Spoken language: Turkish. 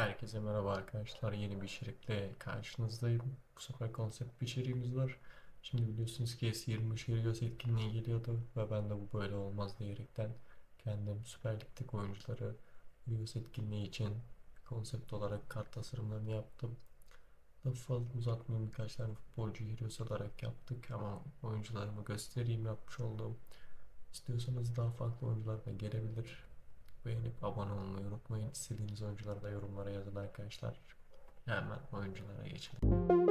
Herkese merhaba arkadaşlar. Yeni bir içerikle karşınızdayım. Bu sefer konsept bir içeriğimiz var. Şimdi biliyorsunuz ki S23 Helios etkinliği geliyordu ve ben de bu böyle olmaz diyerekten kendim Süper Lig'deki oyuncuları Helios etkinliği için konsept olarak kart tasarımlarını yaptım. Daha fazla uzatmayayım birkaç tane futbolcu Helios olarak yaptık ama oyuncularımı göstereyim yapmış olduğum. İstiyorsanız daha farklı oyuncular da gelebilir. Beğenip abone olmayı unutmayın. İstediğiniz oyuncuları da yorumlara yazın arkadaşlar. Hemen oyunculara geçelim.